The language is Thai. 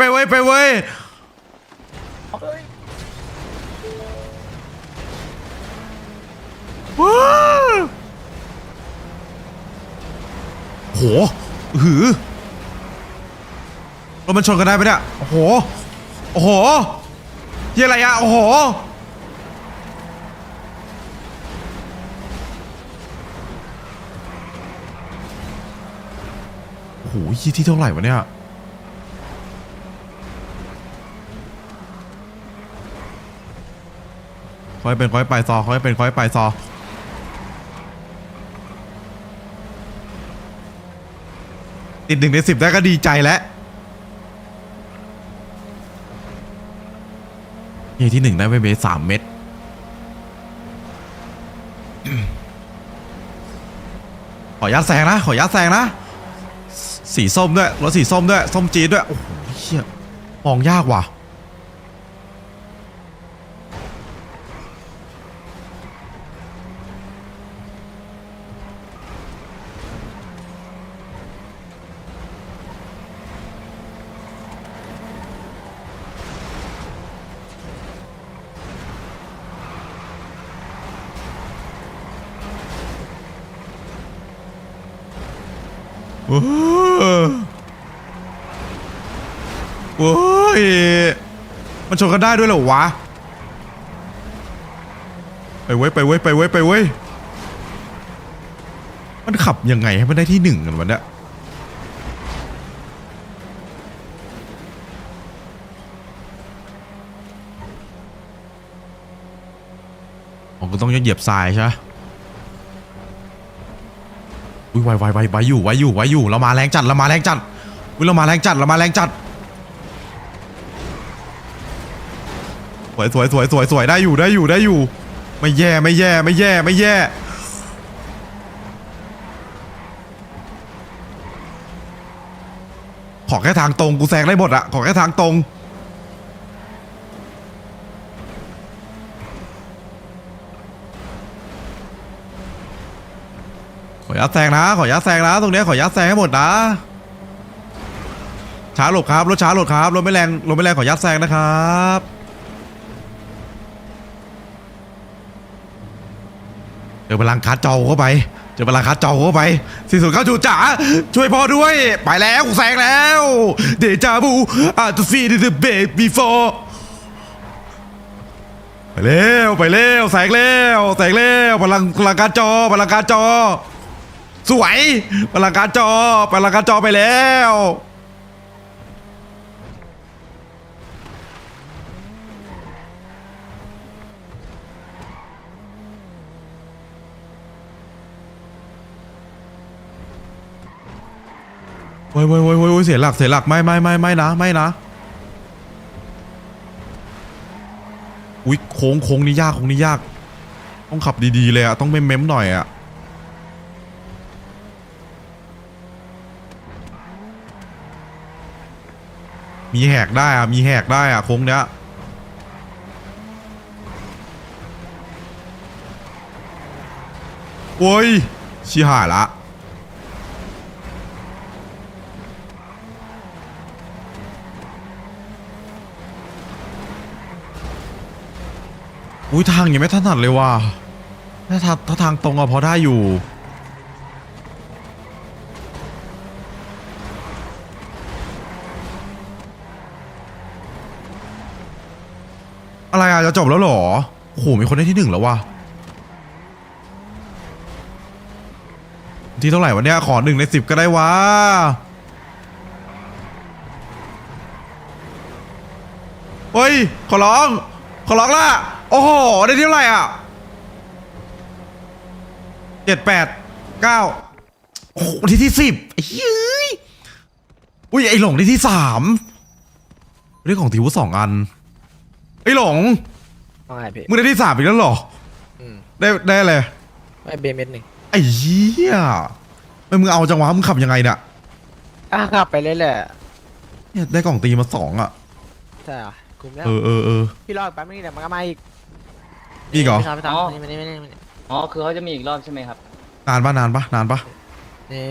ไปเว้ยไปเว้ยว้าวโหหือรถมันชนกันได้ไหมเนี่ยโอ้โห โอ้โหยี่อะไรอะโอ้โห โอ้โหยี่ที่เท่าไหร่วะเนี่ย ค่อยเป็นค่อยไปซอค่อยเป็นค่อยไปซอติดหนึ่งในสิบได้ก็ดีใจแล้วนี่ที่หนึ่งได้ไปเบสสามเม็ดขอยัดแซงนะ ขอยัดแซงนะ สีส้มด้วยรถสีส้มด้วย ส้มจีดด้วย โอ้โหเชี่ยมองยากว่ะ โอ้โอ้ยมันชนกันได้ด้วยเหรอวะ ไปเว้ยไปเว้ยไปเว้ยไปเว้ยมันขับยังไงให้มันได้ที่หนึ่งกันวะเนี่ยผมก็ต้องยเหยียบทรายใช่ไหม อุ้ยไวไวไวไวอยู่ไวอยู่ไวอยู่เรามาแรงจัดเรามาแรงจัดอุ้ยเรามาแรงจัดเรามาแรงจัดสวยสวยสวยสวยสวยได้อยู่ได้อยู่ได้อยู่ ไม่แย่ไม่แย่ไม่แย่ไม่แย่ขอแค่ทางตรงกูแซงได้หมดอะขอแค่ทางตรง อยัดแซงนะ ขอยัดแซงนะ ตรงเนี้ยขอยัดแซงให้หมดนะ ช้าหลบครับ รถช้าหลบครับ รถไม่แรง รถไม่แรงขอยัดแซงนะครับ เจอพลังคัดจอเข้าไป เจอพลังคัดจอเข้าไปสี่ศูนย์เก้าจูจ๋า ช่วยพ่อด้วย ไปแล้วกูแซงแล้ว เดจาบูอาจจะซีดิเบบีโฟไปเร็วไปเร็วแสงเร็วแสงเร็วพลังพลังการจอพลังการจอ สวยพลังการจอพลังการจอไปแล้วโว้ยโว้ยโว้ยโว้ยเสียหลักเสียหลักไม่ไม่ไม่ไม่นะไม่นะอุ้ยโค้งโค้งนี่ยากโค้งนี่ยาก ต้องขับดีๆเลยอะต้องเม้มๆหน่อยอะ มีแหกได้อะมีแหกได้อะโค้งเนี้ยโอ้ยชิหายละอุ้ยทางยังไม่ถนัดเลยว่ะถ้าทางถ้าทางตรงอะพอได้อยู่ อะไรอะจะจบแล้วเหรอโอ้โหมีคนได้ที่หนึ่งแล้ววะที่เท่าไหร่วะเนี่ยขอหนึ่งในสิบก็ได้วะเฮ้ย ขอร้อง ขอร้องละโอ้โห ได้ที่เท่าไหร่อะเจ็ดแปดเก้าโอ้โหที่ที่สิบอ้เฮ้ย อุ้ย ไอ้หลงได้ที่สามเรื่องของทีวุสองอัน ไอ้หลงว่าไงพี่มึงได้ที่สามอีกแล้วเหรออืมได้ได้อะไรไม่เบเม็ดหนึ่งไอ้เหี้ยไม่มึงเอาจังหวะมึงขับยังไงเนี่ยอะขับไปเรื่อยๆอะเนี่ยได้กล่องตีมาสองอะใช่เหรอคุมแล้วเออเออเออพี่รออีกแป๊บนึงเดี๋ยวมันก็มาอีกอีกเหรอพี่ทำพี่อ๋อทำนี่มานี่มานี่มานี่อ๋อ คือเขาจะมีอีกรอบใช่ไหมครับ นานปะนานปะนานปะนี่